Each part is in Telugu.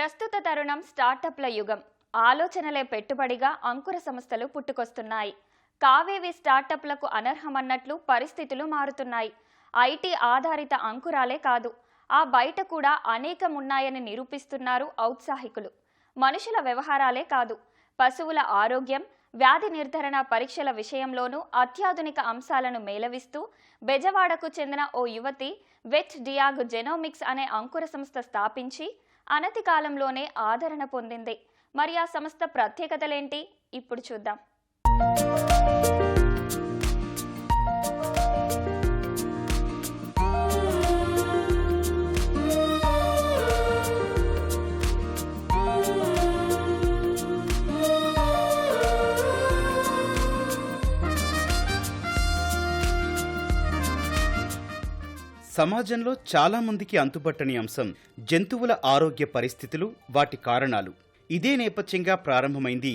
ప్రస్తుత తరుణం స్టార్టప్ల యుగం. ఆలోచనలే పెట్టుబడిగా అంకుర సంస్థలు పుట్టుకొస్తున్నాయి. కావేవి స్టార్టప్లకు అనర్హమన్నట్లు పరిస్థితులు మారుతున్నాయి. ఐటీ ఆధారిత అంకురాలే కాదు ఆ బయట కూడా అనేకం ఉన్నాయని నిరూపిస్తున్నారు ఔత్సాహికులు. మనుషుల వ్యవహారాలే కాదు పశువుల ఆరోగ్యం వ్యాధి నిర్ధారణ పరీక్షల విషయంలోనూ అత్యాధునిక అంశాలను మేలవిస్తూ బెజవాడకు చెందిన ఓ యువతి వెట్ డియాగ్ జెనోమిక్స్ అనే అంకుర సంస్థ స్థాపించి అనతి కాలంలోనే ఆదరణ పొందింది. మరి ఆ సంస్థ ప్రత్యేకతలేంటి? ఇప్పుడు చూద్దాం. సమాజంలో చాలా మందికి అంశం జంతువుల ఆరోగ్య పరిస్థితులు వాటి కారణాలు. ఇదే నేపథ్యంగా ప్రారంభమైంది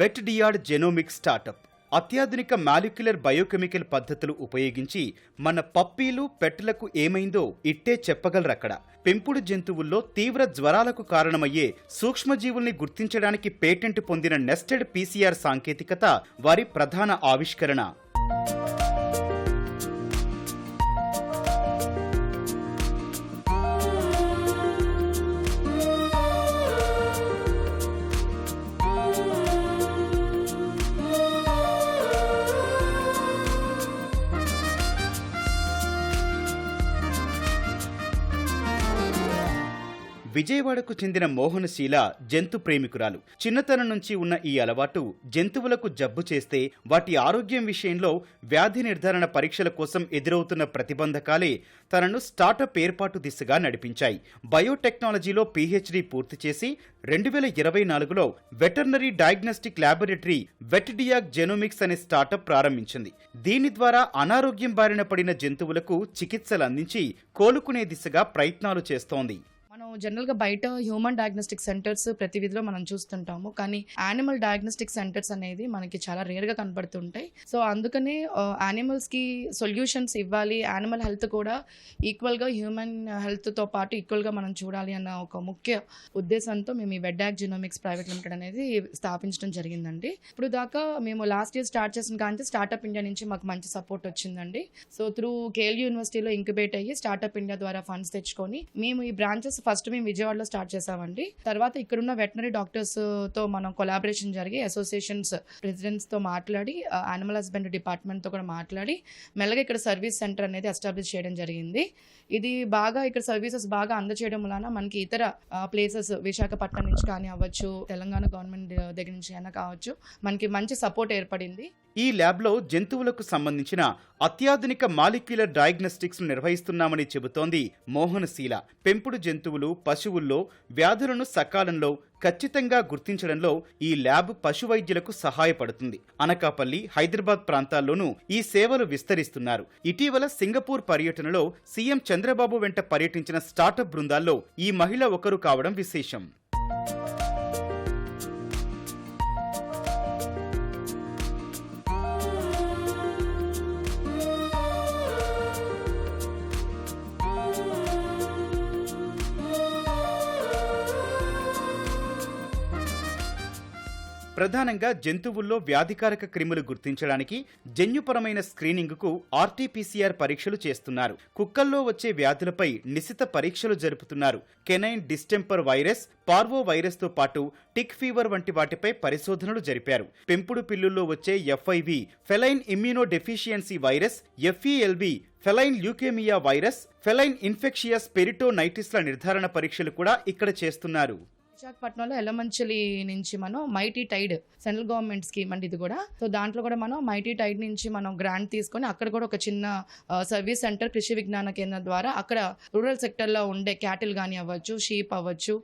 వెట్ డియార్డ్ జెనోమిక్ స్టార్టప్. అత్యాధునిక మాలిక్యులర్ బయోకెమికల్ పద్ధతులు ఉపయోగించి మన పప్పీలు పెట్టలకు ఏమైందో ఇట్టే చెప్పగలరక్కడ. పెంపుడు జంతువుల్లో తీవ్ర జ్వరాలకు కారణమయ్యే సూక్ష్మజీవుల్ని గుర్తించడానికి పేటెంట్ పొందిన నెస్టెడ్ పీసీఆర్ సాంకేతికత వారి ప్రధాన ఆవిష్కరణ. విజయవాడకు చెందిన మోహనశీల జంతు ప్రేమికురాలు. చిన్నతనం నుంచి ఉన్న ఈ అలవాటు జంతువులకు జబ్బు చేస్తే వాటి ఆరోగ్యం విషయంలో వ్యాధి నిర్ధారణ పరీక్షల కోసం ఎదురవుతున్న ప్రతిబంధకాలే తనను స్టార్టప్ ఏర్పాటు దిశగా నడిపించాయి. బయోటెక్నాలజీలో పీహెచ్డీ పూర్తి చేసి రెండు వేల ఇరవై నాలుగులో veterinary diagnostic laboratory VetDiag genomics అనే స్టార్టప్ ప్రారంభించింది. దీని ద్వారా అనారోగ్యం బారిన పడిన జంతువులకు చికిత్సలు అందించి కోలుకునే దిశగా ప్రయత్నాలు చేస్తోంది. మనం జనరల్గా బయట హ్యూమన్ డయాగ్నోస్టిక్ సెంటర్స్ ప్రతి విధిలో మనం చూస్తుంటాము. కానీ యానిమల్ డయాగ్నోస్టిక్ సెంటర్స్ అనేది మనకి చాలా రేర్గా కనబడుతుంటాయి. సో అందుకనే యానిమల్స్కి సొల్యూషన్స్ ఇవ్వాలి. యానిమల్ హెల్త్ కూడా ఈక్వల్గా హ్యూమన్ హెల్త్తో పాటు ఈక్వల్గా మనం చూడాలి అన్న ఒక ముఖ్య ఉద్దేశంతో మేము ఈ వెడ్డాక్ జినోమిక్స్ ప్రైవేట్ లిమిటెడ్ అనేది స్థాపించడం జరిగిందండి. ఇప్పుడు దాకా మేము లాస్ట్ ఇయర్ స్టార్ట్ చేసిన కానీ స్టార్టప్ ఇండియా నుంచి మాకు మంచి సపోర్ట్ వచ్చిందండి. సో త్రూ కేఎల్ యూనివర్సిటీలో ఇంక్యుబేట్ అయ్యి స్టార్టప్ ఇండియా ద్వారా ఫండ్స్ తెచ్చుకొని మేము ఈ బ్రాంచెస్ ఫస్ట్ మేము విజయవాడలో స్టార్ట్ చేసామండి తర్వాత ఇక్కడున్న వెటనరీ డాక్టర్స్తో మనం కొలాబరేషన్ జరిగి అసోసియేషన్స్ ప్రెసిడెంట్స్తో మాట్లాడి యానిమల్ హస్బెండ్ డిపార్ట్మెంట్తో కూడా మాట్లాడి మెల్లగా ఇక్కడ సర్వీస్ సెంటర్ అనేది ఎస్టాబ్లిష్ చేయడం జరిగింది. ఇది బాగా ఇక్కడ సర్వీసెస్ బాగా అందచేయడం వలన మనకి ఇతర ప్లేసెస్ విశాఖపట్నం నుంచి కానీ అవ్వచ్చు తెలంగాణ గవర్నమెంట్ దగ్గర నుంచి అయినా కావచ్చు మనకి మంచి సపోర్ట్ ఏర్పడింది. ఈ ల్యాబ్లో జంతువులకు సంబంధించిన అత్యాధునిక మాలిక్యులర్ డయాగ్నోస్టిక్స్ నిర్వహిస్తున్నామని చెబుతోంది మోహనశీల పెంపుడు జంతువులు పశువుల్లో వ్యాధులను సకాలంలో ఖచ్చితంగా గుర్తించడంలో ఈ ల్యాబ్ పశు వైద్యులకు సహాయపడుతుంది. అనకాపల్లి హైదరాబాద్ ప్రాంతాల్లోనూ ఈ సేవలు విస్తరిస్తున్నారు. ఇటీవల సింగపూర్ పర్యటనలో సీఎం చంద్రబాబు వెంట పర్యటించిన స్టార్టప్ బృందాల్లో ఈ మహిళ ఒకరు కావడం విశేషం. ప్రధానంగా జంతువుల్లో వ్యాధికారక క్రిములు గుర్తించడానికి జన్యుపరమైన స్క్రీనింగ్కు ఆర్టీపీసీఆర్ పరీక్షలు చేస్తున్నారు. కుక్కల్లో వచ్చే వ్యాధులపై నిశిత పరీక్షలు జరుపుతున్నారు. కెనైన్ డిస్టెంపర్ వైరస్ పార్వో వైరస్తో పాటు టిక్ ఫీవర్ వంటి వాటిపై పరిశోధనలు జరిపారు. పెంపుడు పిల్లుల్లో వచ్చే FIV feline immunodeficiency virus FELV feline leukaemia virus feline infectious పెరిటోనైటిస్ల నిర్ధారణ పరీక్షలు కూడా ఇక్కడ చేస్తున్నారు. విశాఖపట్నంలో ఎల్లమంచిలి నుంచి మనం mighty Tide central government scheme అండి ఇది కూడా. సో దాంట్లో కూడా మనం మైటీ టైడ్ నుంచి మనం గ్రాంట్ తీసుకొని అక్కడ కూడా ఒక చిన్న సర్వీస్ సెంటర్ కృషి విజ్ఞాన కేంద్రం ద్వారా అక్కడ రూరల్ సెక్టర్లో ఉండే క్యాటిల్ కానీ అవ్వచ్చు షీప్ అవ్వచ్చు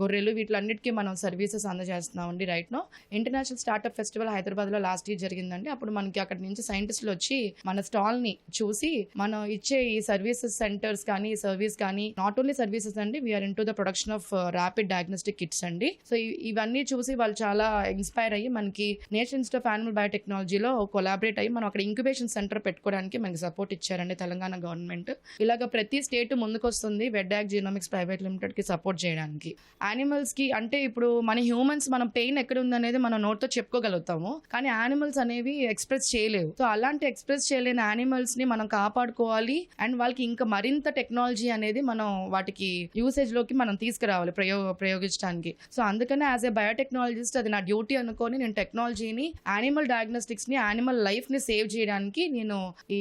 గొర్రెలు వీటిలన్నిటికీ మనం services అందజేస్తున్నామండి right no. International startup festival హైదరాబాద్లో లాస్ట్ ఇయర్ జరిగిందండి. అప్పుడు మనకి అక్కడ నుంచి సైంటిస్టులు వచ్చి మన స్టాల్ని చూసి మనం ఇచ్చే ఈ సర్వీసెస్ సెంటర్స్ కానీ సర్వీస్ కానీ నాట్ ఓన్లీ సర్వీసెస్ అండి we're into the production of rapid diagnostic kits అండి. సో ఇవన్నీ చూసి వాళ్ళు చాలా ఇన్స్పైర్ అయ్యి మనకి నేషనల్ ఇన్స్టిట్యూట్ ఆఫ్ యానిమల్ బయోటెక్నాలజీలో కొలాబరేట్ అయ్యి మనం అక్కడ ఇంక్యుబేషన్ సెంటర్ పెట్టుకోవడానికి మనకి సపోర్ట్ ఇచ్చారండి తెలంగాణ గవర్నమెంట్. ఇలాగ ప్రతి స్టేట్ ముందుకొస్తుంది వెడ్డాక్ జీనోమిక్స్ ప్రైవేట్ లిమిటెడ్కి సపోర్ట్ చేయడానికి. యానిమల్స్కి అంటే ఇప్పుడు మన హ్యూమన్స్ మనం పెయిన్ ఎక్కడ ఉందనేది మనం నోట్తో చెప్పుకోగలుగుతాము. కానీ యానిమల్స్ అనేవి ఎక్స్ప్రెస్ చేయలేవు. సో అలాంటి ఎక్స్ప్రెస్ చేయలేని యానిమల్స్ని మనం కాపాడుకోవాలి. అండ్ వాళ్ళకి ఇంకా మరింత టెక్నాలజీ అనేది మనం వాటికి యూసేజ్లోకి మనం తీసుకురావాలి. ప్రయోగ ప్రయోగించడానికి సో అందుకనే యాజ్ ఏ బయోటెక్నాలజిస్ట్ అది నా డ్యూటీ అనుకొని నేను టెక్నాలజీని యానిమల్ డయాగ్నోస్టిక్స్ని యానిమల్ లైఫ్ని సేవ్ చేయడానికి నేను ఈ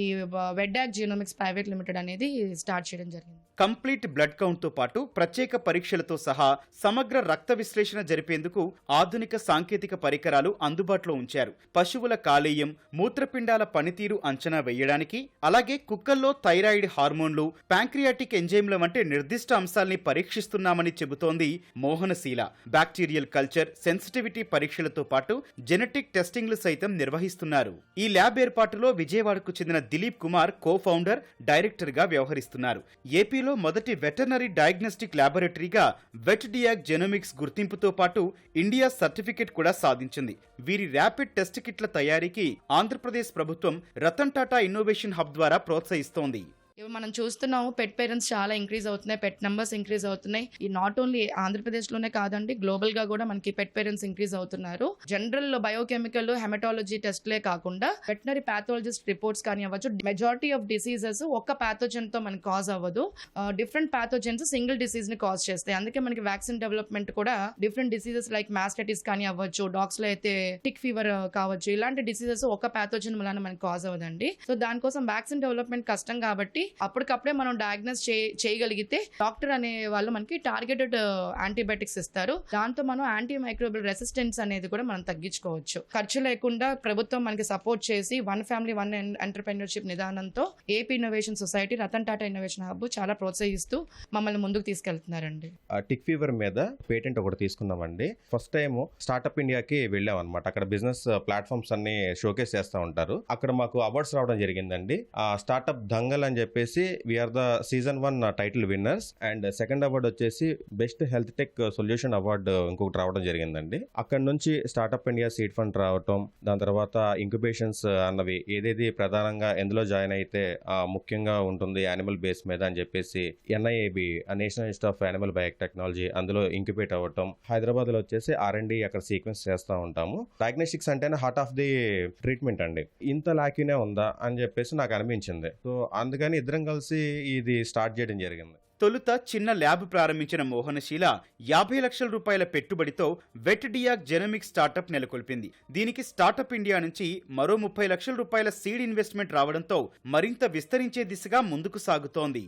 వెడ్డాక్ జీనోమిక్స్ ప్రైవేట్ లిమిటెడ్ అనేది స్టార్ట్ చేయడం జరిగింది. కంప్లీట్ బ్లడ్ కౌంట్తో పాటు ప్రత్యేక పరీక్షలతో సహా సమగ్ర రక్త విశ్లేషణ జరిపేందుకు ఆధునిక సాంకేతిక పరికరాలు అందుబాటులో ఉంచారు. పశువుల కాలేయం మూత్రపిండాల పనితీరు అంచనా వేయడానికి అలాగే కుక్కల్లో థైరాయిడ్ హార్మోన్లు ప్యాంక్రియాటిక్ ఎంజైమ్ల వంటి నిర్దిష్ట అంశాల్ని పరీక్షిస్తున్నామని చెబుతోంది మోహనశీల. బ్యాక్టీరియల్ కల్చర్ సెన్సిటివిటీ పరీక్షలతో పాటు జెనెటిక్ టెస్టింగ్లు సైతం నిర్వహిస్తున్నారు. ఈ ల్యాబ్ ఏర్పాటులో విజయవాడకు చెందిన దిలీప్ కుమార్ కో ఫౌండర్ డైరెక్టర్గా వ్యవహరిస్తున్నారు. ఏపీలో మొదటి వెటర్నరీ డయాగ్నోస్టిక్ ల్యాబొరేటరీగా వెట్ డియాగ్ జెనోమిక్స్ గుర్తింపుతో పాటు ఇండియా సర్టిఫికెట్ కూడా సాధించింది. వీరి ర్యాపిడ్ టెస్ట్ కిట్ల తయారీకి ఆంధ్రప్రదేశ్ ప్రభుత్వం రతన్ టాటా ఇన్నోవేషన్ హబ్ ద్వారా ప్రోత్సహిస్తోంది. ఇవి మనం చూస్తున్నాము పెట్ పేరెంట్స్ చాలా ఇంక్రీజ్ అవుతున్నాయి పెట్ నెంబర్స్ ఇంక్రీజ్ అవుతున్నాయి. ఈ నాట్ ఓన్లీ ఆంధ్రప్రదేశ్లోనే కాదండి గ్లోబల్గా కూడా మనకి పెట్ పేరెంట్స్ ఇంక్రీజ్ అవుతున్నారు. జనరల్ బయోకెమికల్ హెమటాలజీ టెస్ట్లే కాకుండా వెటనరీ పాథాలజిస్ట్ రిపోర్ట్స్ కానీ అవ్వచ్చు మెజారిటీ ఆఫ్ డిసీజెస్ ఒక్క ప్యాథోజన్తో మనకి కాజ్ అవ్వదు. డిఫరెంట్ ప్యాథోజన్స్ సింగిల్ డిసీజ్ని కాజ్ చేస్తాయి. అందుకే మనకి వ్యాక్సిన్ డెవలప్మెంట్ కూడా డిఫరెంట్ డిసీజెస్ లైక్ మాస్టైటిస్ కానీ అవ్వచ్చు డాగ్స్లో అయితే టిక్ ఫీవర్ కావచ్చు ఇలాంటి డిసీజెస్ ఒక ప్యాథోజన్ వలన మనకి కాజ్ అవ్వదండి. సో దానికోసం వ్యాక్సిన్ డెవలప్మెంట్ కష్టం కాబట్టి అప్పటికప్పుడే మనం డయాగ్నోస్ చేయగలిగితే డాక్టర్ అనే వాళ్ళు మనకి టార్గెటెడ్ యాంటీబయాటిక్స్ uh, ఇస్తారు. దాంతో మనం యాంటీ మైక్రోబల్ రెసిస్టెన్స్ అనేది కూడా మనం తగ్గించుకోవచ్చు. ఖర్చు లేకుండా ప్రభుత్వం మనకి సపోర్ట్ చేసి one family one entrepreneurship నిదానంతో AP innovation society Ratan Tata innovation hub చాలా ప్రోత్సహిస్తూ మమ్మల్ని ముందుకు తీసుకెళ్తున్నారండి. టిక్ ఫీవర్ మీద పేటెంట్ ఒకటి తీసుకున్నామండి ఫస్ట్ టైం స్టార్ట్అప్ ఇండియాకి వెళ్ళాం అనమాట అక్కడ బిజినెస్ ప్లాట్ఫామ్స్ అన్ని షోకేస్ చేస్తూ ఉంటారు. అక్కడ మాకు అవార్డ్స్ రావడం జరిగిందండి. స్టార్ట్అప్ దంగల్ అని చెప్పి చెప్పేసి we're the season one title winners and second award వచ్చేసి best health tech solution award ఇంకొకటి రావడం జరిగిందండి. అక్కడ నుంచి స్టార్ట్అప్ ఇండియా సీడ్ ఫండ్ రావటం దాని తర్వాత ఇంక్యుబేషన్స్ uh, అన్నవి ఏదేది ప్రధానంగా ఎందులో జాయిన్ అయితే ముఖ్యంగా ఉంటుంది యానిమల్ బేస్ మీద అని చెప్పేసి NIAB national institute of animal biotechnology technology అందులో ఇంక్యుబేట్ అవ్వటం. హైదరాబాద్లో వచ్చేసి ఆర్ అక్కడ సీక్వెన్స్ చేస్తూ ఉంటాము. డయాగ్నోస్టిక్స్ అంటేనే హార్ట్ ఆఫ్ ది ట్రీట్మెంట్ అండి. ఇంత లాక్యూనే ఉందా అని చెప్పేసి నాకు అనిపించింది. సో అందుకని ఇద్దరం కలిసి ఇది స్టార్ట్ చేయడం జరిగింది. తొలుత చిన్న ల్యాబ్ ప్రారంభించిన మోహనశీల యాభై లక్షల రూపాయల పెట్టుబడితో వెట్ డియాక్ జెనమిక్ స్టార్టప్ నెలకొల్పింది. దీనికి స్టార్టప్ ఇండియా నుంచి మరో ముప్పై లక్షల రూపాయల సీడ్ ఇన్వెస్ట్మెంట్ రావడంతో మరింత విస్తరించే దిశగా ముందుకు సాగుతోంది.